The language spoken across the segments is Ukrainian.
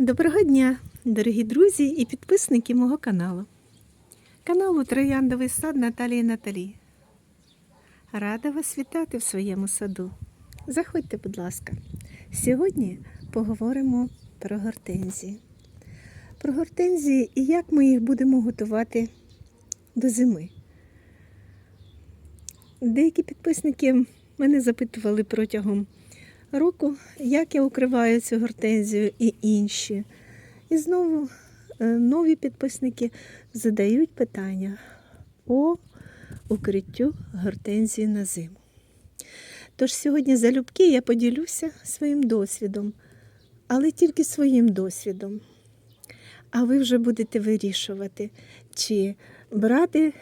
Доброго дня, дорогі друзі і підписники мого каналу. Каналу Трояндовий сад Наталії Наталі. Рада вас вітати в своєму саду. Заходьте, будь ласка. Сьогодні поговоримо про гортензії. Про гортензії і як ми їх будемо готувати до зими. Деякі підписники мене запитували протягом року, як я укриваю цю гортензію і інші. І знову е, нові підписники задають питання по укриттю гортензії на зиму. Тож сьогодні залюбки я поділюся своїм досвідом, але тільки своїм досвідом. А ви вже будете вирішувати, чи брати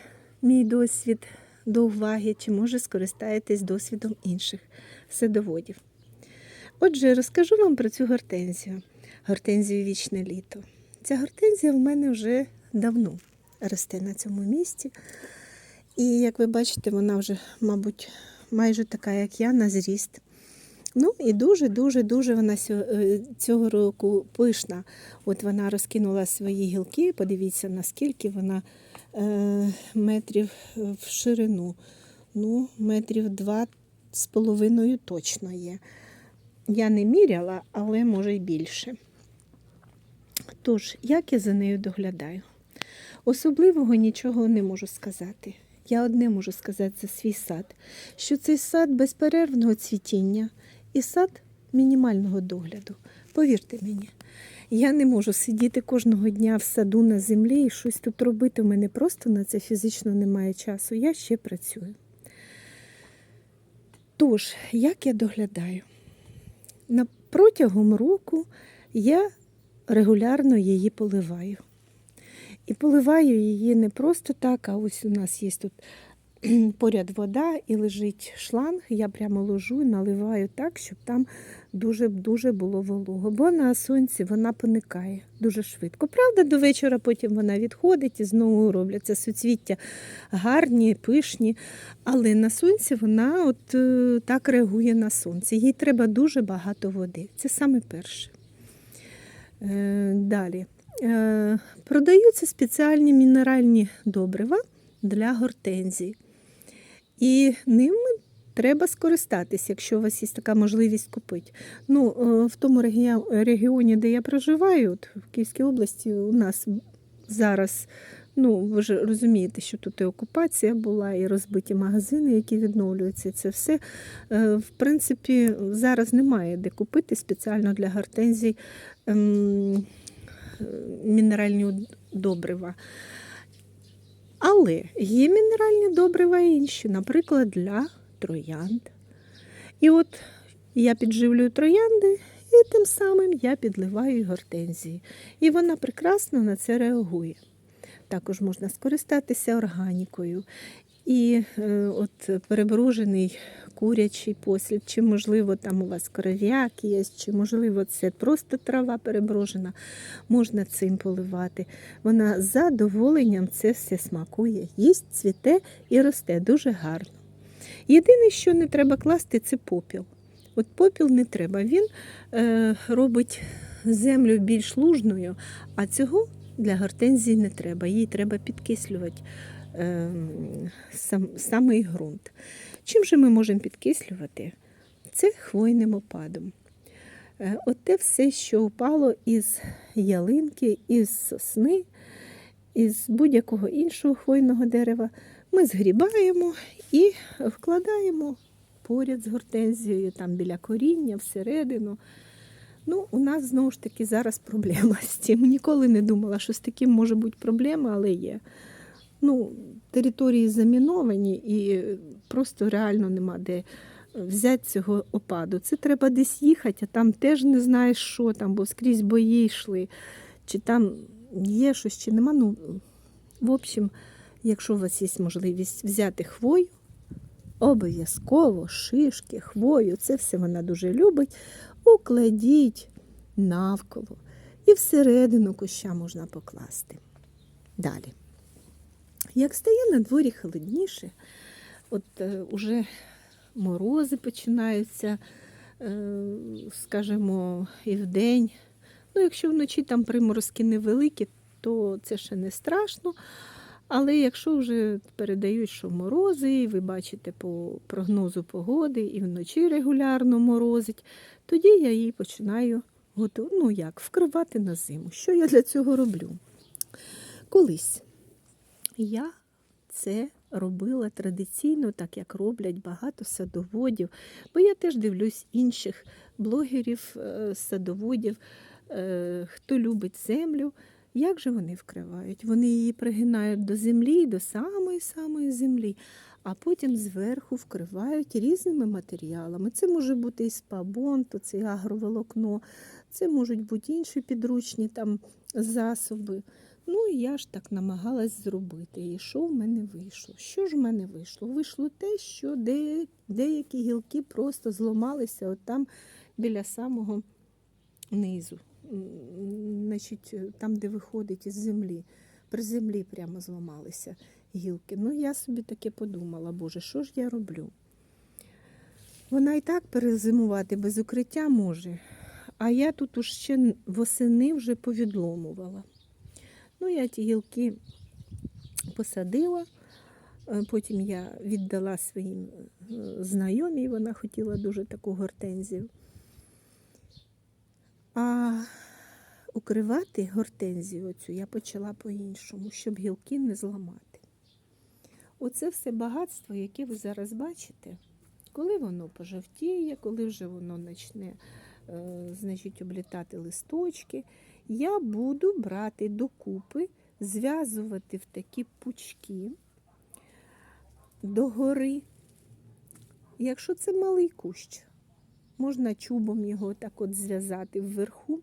мій досвід до уваги, чи може скористаєтесь досвідом інших садоводів. Отже, розкажу вам про цю гортензію. Гортензію вічне літо. Ця гортензія в мене вже давно росте на цьому місці. І як ви бачите, вона вже, мабуть, майже така, як я, на зріст. Ну і дуже-дуже-дуже вона е, цього року пишна. От вона розкинула свої гілки. Подивіться, наскільки вона е, метрів в ширину. Ну, метрів два з половиною точно є. Я не міряла, але може й більше. Тож, як я за нею доглядаю? Особливого нічого не можу сказати. Я одне можу сказати за свій сад, що цей сад безперервного цвітіння і сад мінімального догляду. Повірте мені, я не можу сидіти кожного дня в саду на землі і щось тут робити. У мене просто на це фізично немає часу. Я ще працюю. Тож, як я доглядаю? Протягом року я регулярно її поливаю. І поливаю її не просто так, а ось у нас є тут поряд вода і лежить шланг. Я прямо ложу і наливаю так, щоб там дуже-дуже було волого. Бо на сонці вона поникає дуже швидко. Правда, до вечора потім вона відходить і знову робляться суцвіття гарні, пишні. Але на сонці вона от е, так реагує на сонце. Їй треба дуже багато води. Це саме перше. Е, Далі. Е, Продаються спеціальні мінеральні добрива для гортензій. І ними треба скористатися, якщо у вас є така можливість купити. Ну, е, в тому регіоні, де я проживаю, от в Київській області, у нас зараз, ну, ви ж розумієте, що тут і окупація була, і розбиті магазини, які відновлюються. Це все, е, в принципі, зараз немає де купити спеціально для гортензій ем, е, мінеральні добрива. Але є мінеральні добрива інші, наприклад, для троянд. І от я підживлюю троянди, і тим самим я підливаю гортензії. І вона прекрасно на це реагує. Також можна скористатися органікою. І е, от перебружений курячий послід, чи, можливо, там у вас коров'як є, чи, можливо, це просто трава переброжена, можна цим поливати. Вона з задоволенням це все смакує, їсть, цвіте і росте дуже гарно. Єдине, що не треба класти, це попіл. От попіл не треба. Він е, робить землю більш лужною, а цього для гортензії не треба. Їй треба підкислювати сам, самий ґрунт. Чим же ми можемо підкислювати? Це хвойним опадом. Е, От те все, що упало із ялинки, із сосни, із будь-якого іншого хвойного дерева, ми згрібаємо і вкладаємо поряд з гортензією, там біля коріння, всередину. Ну, у нас знову ж таки зараз проблема з цим. Ніколи не думала, що з таким може бути проблема, але є. Ну, території заміновані і просто реально нема де взяти цього опаду. Це треба десь їхати, а там теж не знаєш, що там, бо скрізь бої йшли, чи там є щось, чи нема. Ну, в общем, якщо у вас є можливість взяти хвою, обов'язково шишки, хвою, це все вона дуже любить. Укладіть навколо і всередину куща можна покласти. Далі. Як стає на дворі холодніше, от е, уже морози починаються, е, скажімо, і вдень, Ну, якщо вночі там приморозки невеликі, то це ще не страшно. Але якщо вже передають, що морози, і ви бачите по прогнозу погоди, і вночі регулярно морозить, тоді я її починаю готу... ну як, вкривати на зиму. Що я для цього роблю? Колись я це робила традиційно, так як роблять багато садоводів, бо я теж дивлюсь інших блогерів, е, садоводів, е, хто любить землю. Як же вони вкривають? Вони її пригинають до землі, до самої-самої землі, а потім зверху вкривають різними матеріалами. Це може бути і спабон, то це агроволокно, це можуть бути інші підручні там засоби. Ну і я ж так намагалась зробити. І що в мене вийшло? Що ж в мене вийшло? Вийшло те, що деякі гілки просто зламалися от там біля самого низу. Значить, там, де виходить із землі. При землі прямо зламалися гілки. Ну, я собі таке подумала, боже, що ж я роблю? Вона і так перезимувати без укриття може, а я тут ще восени вже повідломувала. Ну, я ті гілки посадила, е, потім я віддала своїм е, знайомій, вона хотіла дуже таку гортензію. А укривати гортензію оцю я почала по-іншому, щоб гілки не зламати. Оце все багатство, яке ви зараз бачите, коли воно пожовтіє, коли вже воно почне е, значить, облітати листочки, я буду брати докупи, зв'язувати в такі пучки догори. Якщо це малий кущ, можна чубом його так от зв'язати вверху.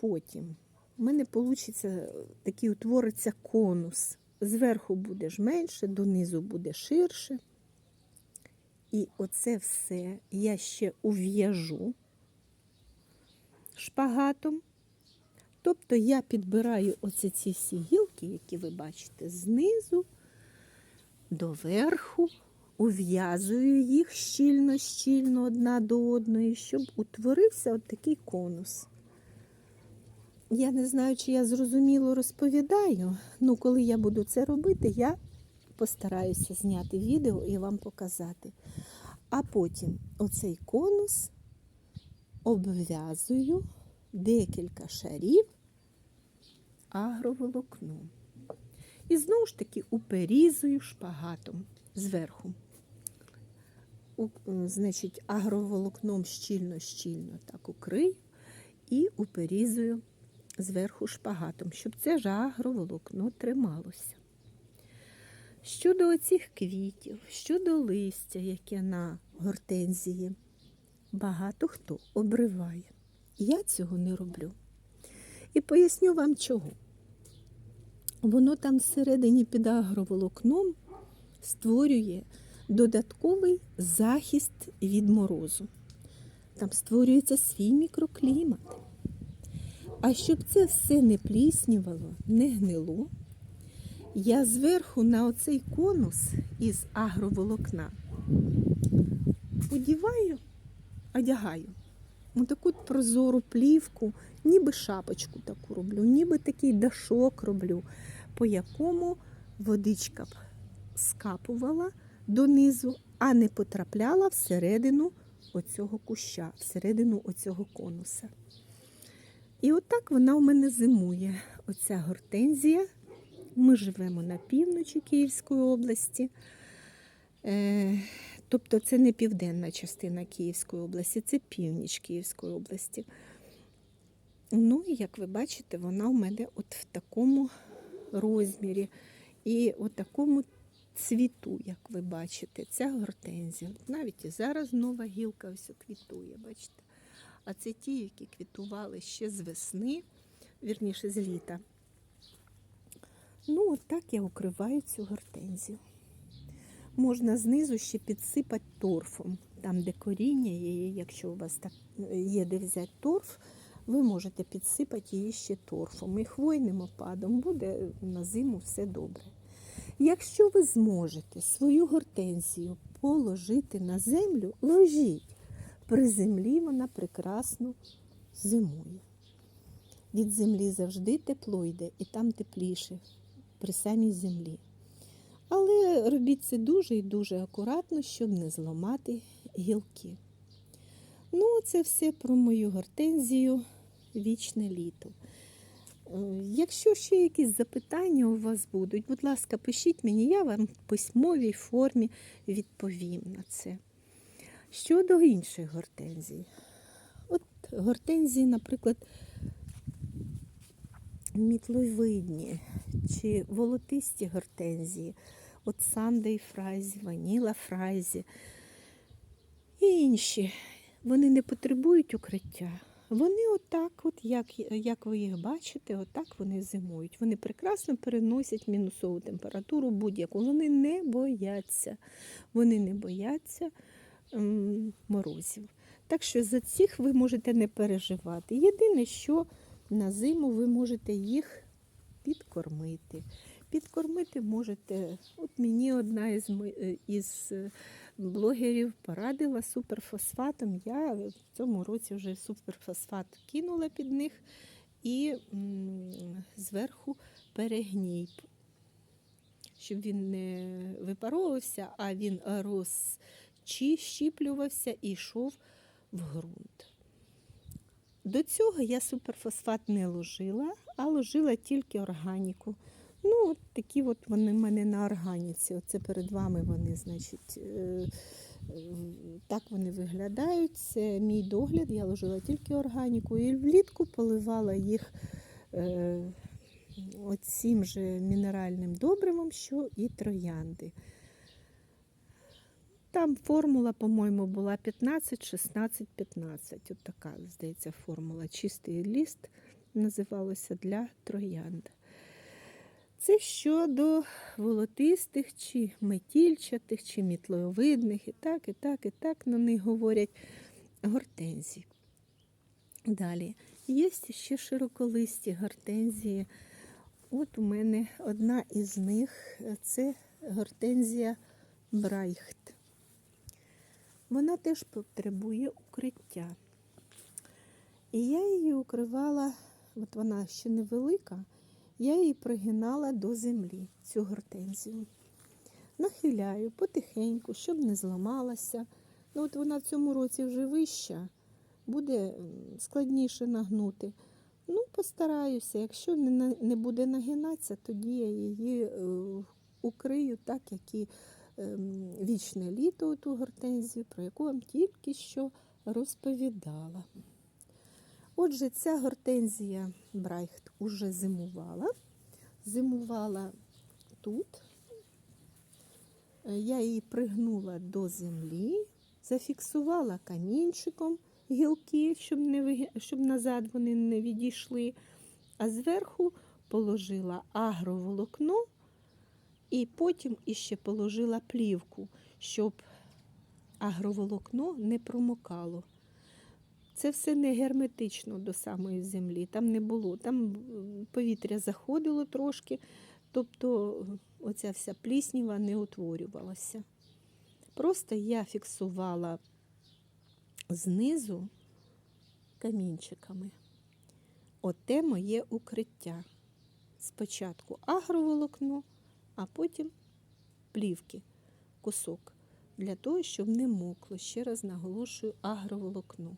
Потім в мене вийде такий утвориться конус. Зверху буде ж менше, донизу буде ширше. І оце все я ще ув'яжу шпагатом. Тобто я підбираю оце ці всі гілки, які ви бачите, знизу до верху, ув'язую їх щільно-щільно одна до одної, щоб утворився от такий конус. Я не знаю, чи я зрозуміло розповідаю. Ну, коли я буду це робити, я постараюся зняти відео і вам показати. А потім оцей конус обв'язую декілька шарів агроволокном. І знову ж таки уперізую шпагатом зверху. У, е, значить, агроволокном щільно-щільно так укрию і уперізую зверху шпагатом, щоб це ж агроволокно трималося. Щодо оцих квітів, щодо листя, яке на гортензії, багато хто обриває. Я цього не роблю. І поясню вам чого. Воно там всередині під агроволокном створює додатковий захист від морозу. Там створюється свій мікроклімат. А щоб це все не пліснювало, не гнило, я зверху на оцей конус із агроволокна одіваю, одягаю таку прозору плівку, ніби шапочку таку роблю, ніби такий дашок роблю, по якому водичка б скапувала донизу, а не потрапляла всередину оцього куща, всередину оцього конуса. І отак вона у мене зимує, оця гортензія. Ми живемо на півночі Київської області. Тобто це не південна частина Київської області, це північ Київської області. Ну, і як ви бачите, вона у мене от в такому розмірі і от такому цвіту, як ви бачите, ця гортензія. Навіть і зараз нова гілка ось квітує, бачите? А це ті, які квітували ще з весни, вірніше з літа. Ну, от так я укриваю цю гортензію. Можна знизу ще підсипати торфом. Там, де коріння є, якщо у вас так є де взяти торф, ви можете підсипати її ще торфом. І хвойним опадом буде на зиму все добре. Якщо ви зможете свою гортензію положити на землю, ложіть. При землі вона прекрасно зимує. Від землі завжди тепло йде, і там тепліше, при самій землі. Але робіть це дуже і дуже акуратно, щоб не зламати гілки. Ну, це все про мою гортензію вічне літо. Е, Якщо ще якісь запитання у вас будуть, будь ласка, пишіть мені, я вам в письмовій формі відповім на це. Щодо інших гортензій. От гортензії, наприклад, мітловидні чи волотисті гортензії, от Сандей фразі, Ваніла фразі і інші. Вони не потребують укриття. Вони отак, от як, як ви їх бачите, отак вони зимують. Вони прекрасно переносять мінусову температуру будь-яку. Вони не бояться. Вони не бояться ем, морозів. Так що за цих ви можете не переживати. Єдине, що на зиму ви можете їх підкормити. Підкормити можете. От мені одна із, е, із е, блогерів порадила суперфосфатом. Я в цьому році вже суперфосфат кинула під них і зверху перегній, щоб він не випаровувався, а він розчіплювався і йшов в ґрунт. До цього я суперфосфат не ложила, а ложила тільки органіку. Ну, от такі от вони в мене на органіці. Оце перед вами вони, значить, е, так вони виглядають. Це мій догляд, я ложила тільки органіку і влітку поливала їх е, оцим же мінеральним добривом, що і троянди. Там формула, по-моєму, була 15, 16, 15. От така, здається, формула. Чистий ліст називалося для троянд. Це щодо волотистих, чи метільчатих, чи мітловидних, і так, і так, і так на них говорять гортензії. Далі. Є ще широколисті гортензії. От у мене одна із них це гортензія Брайхт. Вона теж потребує укриття. І я її укривала, от вона ще невелика, я її пригинала до землі, цю гортензію. Нахиляю потихеньку, щоб не зламалася. Ну, от вона в цьому році вже вища, буде складніше нагнути. Ну, постараюся. Якщо не, буде нагинатися, тоді я її е, укрию так, як і вічне літо, ту гортензію, про яку вам тільки що розповідала. Отже, ця гортензія Брайхт уже зимувала. Зимувала тут. Я її пригнула до землі, зафіксувала камінчиком гілки, щоб, не, щоб назад вони не відійшли, а зверху положила агроволокно і потім іще положила плівку, щоб агроволокно не промокало. Це все не герметично до самої землі, там не було. Там повітря заходило трошки, тобто оця вся плісніва не утворювалася. Просто я фіксувала знизу камінчиками. Оте моє укриття. Спочатку агроволокно, а потім плівки, кусок, для того, щоб не мокло. Ще раз наголошую агроволокно.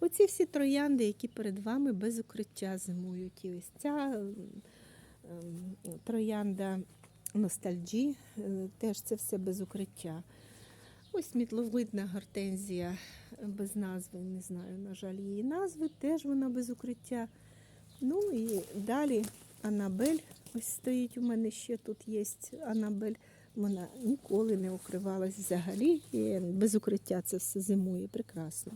Оці всі троянди, які перед вами без укриття зимують. І ось ця ем, троянда ностальджі, е, теж це все без укриття. Ось мітловидна гортензія е, без назви, не знаю, на жаль, її назви, теж вона без укриття. Ну і далі Анабель, ось стоїть у мене ще тут є Анабель. Вона ніколи не укривалась взагалі. І без укриття це все зимує прекрасно.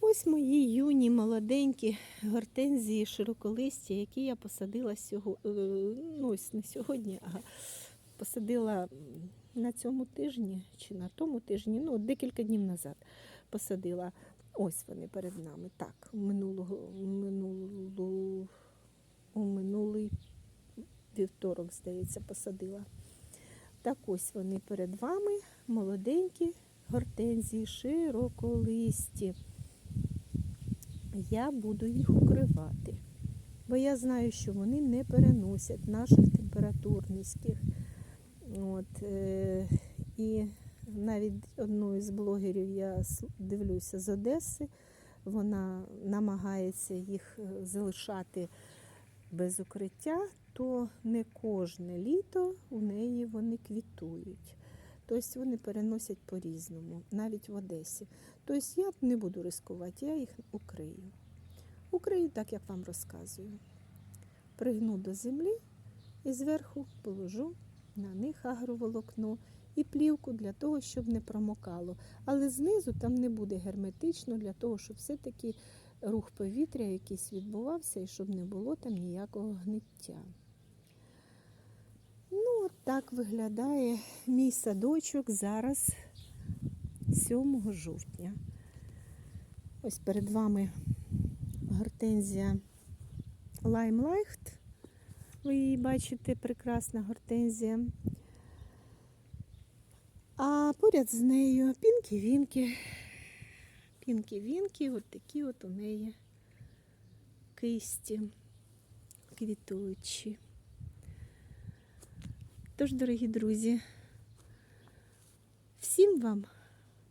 Ось мої юні, молоденькі гортензії широколисті, які я посадила сьогодні, ну ось не сьогодні, а посадила на цьому тижні чи на тому тижні, ну декілька днів назад посадила. Ось вони перед нами. Так, минулого, минулу, у минулий вівторок, здається, посадила. Так ось вони перед вами, молоденькі гортензії, широколисті. я буду їх укривати. Бо я знаю, що вони не переносять наших температур низьких. От, е, і навіть одну із блогерів я дивлюся з Одеси. Вона намагається їх е, залишати без укриття, то не кожне літо у неї вони квітують. Тобто вони переносять по-різному, навіть в Одесі. Тобто я не буду ризикувати, я їх укрию. Укрию так, як вам розказую. Пригну до землі і зверху положу на них агроволокно і плівку для того, щоб не промокало. Але знизу там не буде герметично для того, щоб все-таки рух повітря якийсь відбувався і щоб не було там ніякого гниття. Ну, от так виглядає мій садочок зараз 7 жовтня. Ось перед вами гортензія Лаймлайхт. Ви її бачите, прекрасна гортензія. А поряд з нею пінки-вінки. Пінки-вінки, от такі от у неї кисті квітуючі. Тож, дорогі друзі, всім вам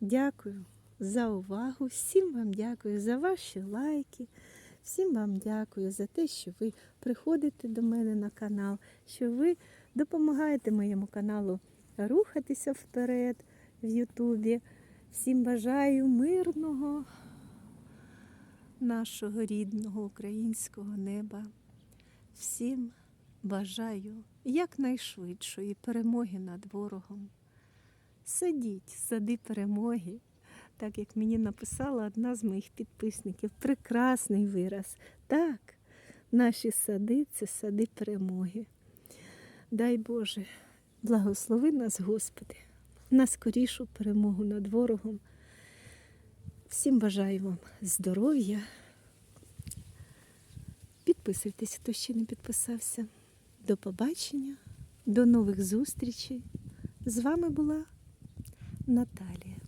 дякую за увагу, всім вам дякую за ваші лайки, всім вам дякую за те, що ви приходите до мене на канал, що ви допомагаєте моєму каналу рухатися вперед в Ютубі. Всім бажаю мирного нашого рідного українського неба. Всім бажаю якнайшвидшої перемоги над ворогом. Садіть, сади перемоги, так як мені написала одна з моїх підписників. Прекрасний вираз. Так, наші сади це сади перемоги. Дай Боже, благослови нас, Господи, на скорішу перемогу над ворогом. Всім бажаю вам здоров'я. Підписуйтесь, хто ще не підписався. До побачення, до нових зустрічей. З вами була Наталія.